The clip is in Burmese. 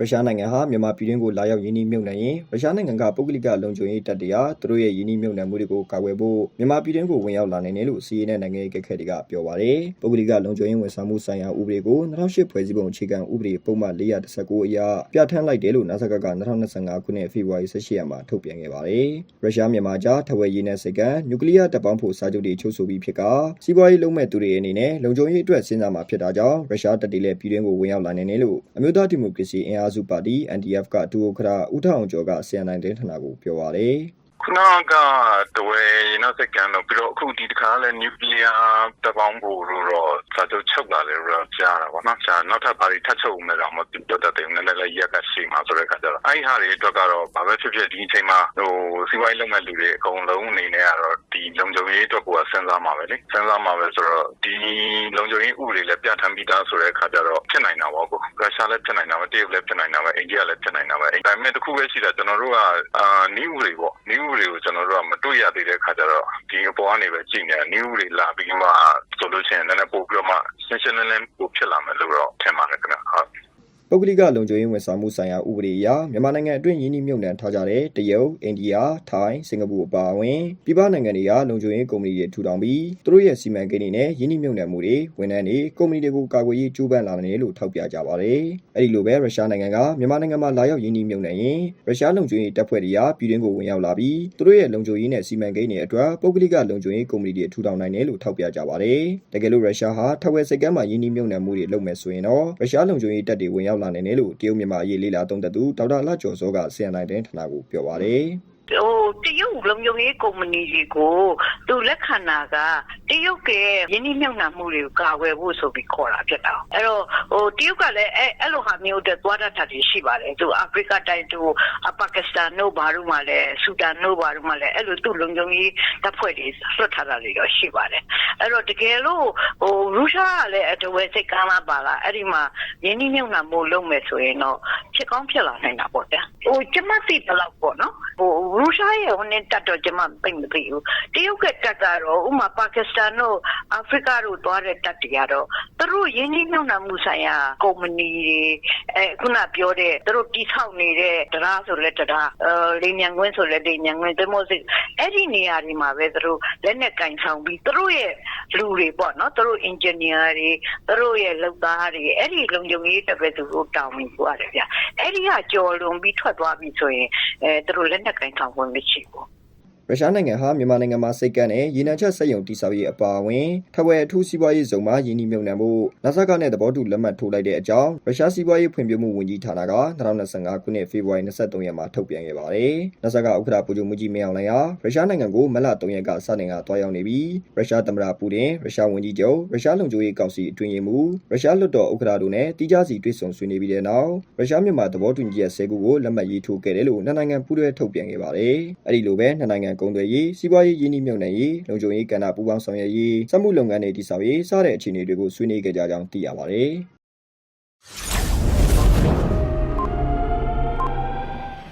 ရုရှားနိုင်ငံဟာမြန်မာပြည်တွင်းကိုလာရောက်ရင်းနှီးမြှုပ်နှံရင်ရုရှားနိုင်ငံကပုဂ္ဂလိကလုံခြုံရေးတပ်တွေဟာသူတို့ရဲ့ရင်းနှီးမြှုပ်နှံမှုတွေကိုကာကွယ်ဖို့မြန်မာပြည်တွင်းကိုဝင်ရောက်လာနိုင်တယ်လို့စီးရဲတဲ့နိုင်ငံရေးကက်ခက်တွေကပြောပါတယ်။ပုဂ္ဂလိကလုံခြုံရေးဝန်ဆောင်မှုဆိုင်ရာဥပဒေကို2008ဖွဲ့စည်းပုံအခြေခံဥပဒေပုံမှန်419အရပြဋ္ဌာန်းလိုက်တယ်လို့နာဆက်ကက2025ခုနှစ်ဖေဖော်ဝါရီ18ရက်မှာထုတ်ပြန်ခဲ့ပါတယ်။ရုရှားမြန်မာကြားထဝယ်ရည်နဲ့စိတ်ကံနျူကလ িয়ার တပ်ပေါင်းဖို့စာချုပ်တွေချုပ်ဆိုပြီးဖြစ်ကစီးပွားရေးလုံးမဲ့သူတွေအနေနဲ့လုံခြုံရေးအတွက်စဉ်းစားမှာဖြစ်တာကြောင့်ရုရှားတပ်တွေလည်းပြည်တွင်းကိုဝင်ရောက်လာနိုင်တယ်လို့အမျိုးသားဒီမိုကရေစီအင်အားစုပါတီ NDF ကဒူအိုခရာဦးထောင်ကျော်က CNN တင်းဌာနကိုပြောပါတယ်ခုနကတဝဲရင်းနှစကန်တော့ပြီးတော့အခုဒီတခါလဲနျူကလ িয়ার တပေါင်းဖို့တော့စာချုပ်ချုပ်လာတယ်တော့ကြားတာပေါ့နော်။ရှာနောက်ထပ်ပါတီထပ်ချုပ်မယ်တော့မပြောတတ်တယ်နည်းနည်းလေးရက်ကရှိမှာဆိုတဲ့အခါကျတော့အဲ့ဟာတွေအတွက်ကတော့ဘာပဲဖြစ်ဖြစ်ဒီအချိန်မှာဟိုစီးပွားရေးလုပ်မဲ့လူတွေအကုန်လုံးအနေနဲ့ကတော့ ဒီလုံခြုံရေးအတွက်ကိုစဉ်းစားမှာပဲလေစဉ်းစားမှာပဲဆိုတော့ဒီလုံခြုံရေးဥပဒေလည်းပြဋ္ဌာန်းပြီးသားဆိုတဲ့အခါကျတော့ဖြစ်နိုင်တာပေါ့ကိုရုရှားလည်းဖြစ်နိုင်တာပဲတရုတ်လည်းဖြစ်နိုင်တာပဲအိန္ဒိယလည်းဖြစ်နိုင်တာပဲဒါပေမဲ့တစ်ခုပဲရှိတာကျွန်တော်တို့ကအာနီးဥတွေပေါ့နီးဥတွေကိုကျွန်တော်တို့ကမတွေ့ရသေးတဲ့အခါကျတော့ဒီအပေါ်ကနေပဲကြည့်နေတာနီးဥတွေလာပြီးမှဆိုလို့ရှိရင်လည်းပို့ပြီးတော့မှရှင်းရှင်းလင်းလင်းပို့ဖြစ်လာမယ်လို့တော့ထင်ပါတယ်ခင်ဗျဟုတ် ပုဂ္ဂလိကလုံခြုံရေးဝန်ဆောင်မှုဆိုင်ရာဥပဒေအရမြန်မာနိုင်ငံအတွင်းရင်းနှီးမြှုပ်နှံထားကြတဲ့တရုတ်၊အိန္ဒိယ၊ထိုင်း၊စင်ကာပူအပါအဝင်ပြည်ပနိုင်ငံတွေကလုံခြုံရေးကုမ္ပဏီတွေထူထောင်ပြီးသူတို့ရဲ့စီမံကိန်းတွေနဲ့ရင်းနှီးမြှုပ်နှံမှုတွေဝန်ထမ်းတွေကုမ္ပဏီတွေကိုကာကွယ်ရေးကြိုးပမ်းလာတယ်လို့ထောက်ပြကြပါတယ်။အဲဒီလိုပဲရုရှားနိုင်ငံကမြန်မာနိုင်ငံမှာလာရောက်ရင်းနှီးမြှုပ်နှံရင်ရုရှားလုံခြုံရေးတပ်ဖွဲ့တွေကပြည်တွင်းကိုဝင်ရောက်လာပြီးသူတို့ရဲ့လုံခြုံရေးနဲ့စီမံကိန်းတွေအတွက်ပုဂ္ဂလိကလုံခြုံရေးကုမ္ပဏီတွေထူထောင်နိုင်တယ်လို့ထောက်ပြကြပါတယ်။တကယ်လို့ရုရှားဟာထဝယ်စိတ်ကမ်းမှာရင်းနှီးမြှုပ်နှံမှုတွေလုပ်မယ်ဆိုရင်တော့ရုရှားလုံခြုံရေးတပ်တွေဝင်ရောက်လာနိုင်တယ်လို့တရုတ်မြန်မာအရေးလေးလာသုံးသပ်သူဒေါက်တာလကျော်စောက CNN တင်းဌာနကိုပြောပါတယ်။ ဟိုတရုတ်လုံခြုံရေးကုမ္ပဏီတွေကိုသူလက်ခံတာကတရုတ်ကယင်းနှိမ့်မြုံနှံမှုတွေကိုကာကွယ်ဖို့ဆိုပြီးခေါ်တာဖြစ်တာအဲ့တော့ဟိုတရုတ်ကလည်းအဲ့အဲ့လိုဟာမျိုးတွေသွားတတ်တာတွေရှိပါတယ်သူအာဖရိကတိုင်းသူပါကစ္စတန်တို့ဘာလို့မှလည်းဆူဒန်တို့ဘာလို့မှလည်းအဲ့လိုသူလုံခြုံရေးတပ်ဖွဲ့တွေဆွတ်ထားတာတွေတော့ရှိပါတယ်အဲ့တော့တကယ်လို့ဟိုရုရှားကလည်းအတဝဲစိတ်ကမ်းလာပါလားအဲ့ဒီမှာယင်းနှိမ့်မြုံနှံမှုလုပ်မယ်ဆိုရင်တော့ဖြစ်ကောင်းဖြစ်လာနိုင်တာပေါ့ဗျဟိုကျမသိဘလောက်ပေါ့နော်ဟိုရုရှားရဲ့ဟိုနဲ့တက်တော့ကျွန်မသိမသိဘူးတရုတ်ကတက်ကတော့ဥမာပါကစ္စတန်တို့အာဖရိကတို့သွားတဲ့တက်တွေကတော့သူတို့ရင်းနှီးမြှုပ်နှံမှုဆိုင်ရာကုမ္ပဏီတွေအဲခုနပြောတဲ့သူတို့တိဆောက်နေတဲ့တရားဆိုလဲတရားအဲလေမြန်ကွင်းဆိုလဲလေမြန်ကွင်းသမို့စစ်အဲ့ဒီနေရာတွေမှာပဲသူတို့လက်နဲ့ကင်ဆောင်ပြီးသူတို့ရဲ့လူတွေပေါ့နော်သူတို့ engineer တွေသူတို့ရဲ့လုပ်သားတွေအဲ့ဒီလုံခြုံရေးတက်ပဲသူတို့တောင်းပြီးသွားတယ်ဗျ အဲ့ဒီကကြော်လွန်ပြီးထွက်သွားပြီဆိုရင်အဲသူတို့လက်နဲ့ကင်ဆောင်ဝင်မရှိဘူး ရုရှားနိုင်ငံဟာမြန်မာနိုင်ငံမှာစိတ်ကန်းနဲ့ရေနံချက်စက်ရုံတိစောက်ရေးအပါအဝင်ထဝယ်အထူးစီးပွားရေးဇုံမှာယင်းနှိမ့်မြုံနှံဖို့နာဆာကနဲ့သဘောတူလက်မှတ်ထိုးလိုက်တဲ့အကြောင်းရုရှားစီးပွားရေးဖွံ့ဖြိုးမှုဝန်ကြီးဌာနက2025ခုနှစ်ဖေဖော်ဝါရီ23ရက်မှာထုတ်ပြန်ခဲ့ပါတယ်။နာဆာကဥက္ကဋ္ဌပူဂျိုမူကြီးမင်းအောင်လှိုင်ဟာရုရှားနိုင်ငံကိုမလ3ရက်ကစတင်ကတွားရောက်နေပြီးရုရှားသမ္မတပူတင်ရုရှားဝန်ကြီးချုပ်ရုရှားလုံခြုံရေးကောင်စီအတွင်းရေးမှူးရုရှားလွှတ်တော်ဥက္ကဋ္ဌတို့နဲ့တီးခြားစီတွေ့ဆုံဆွေးနွေးပြီးတဲ့နောက်ရုရှားမြန်မာသဘောတူညီချက်10ခုကိုလက်မှတ်ရေးထိုးခဲ့တယ်လို့နှစ်နိုင်ငံပူးတွဲထုတ်ပြန်ခဲ့ပါတယ်။အဲဒီလိုပဲနှစ်နိုင်ငံကုန်သွယ်ရေးစီးပွားရေးရင်းနှီးမြှုပ်နှံရေးလုံခြုံရေးကဏ္ဍပူးပေါင်းဆောင်ရွက်ရေးစက်မှုလုပ်ငန်းတွေတည်ဆောက်ရေးစတဲ့အခြေအနေတွေကိုဆွေးနွေးခဲ့ကြကြောင်းသိရပါတယ်။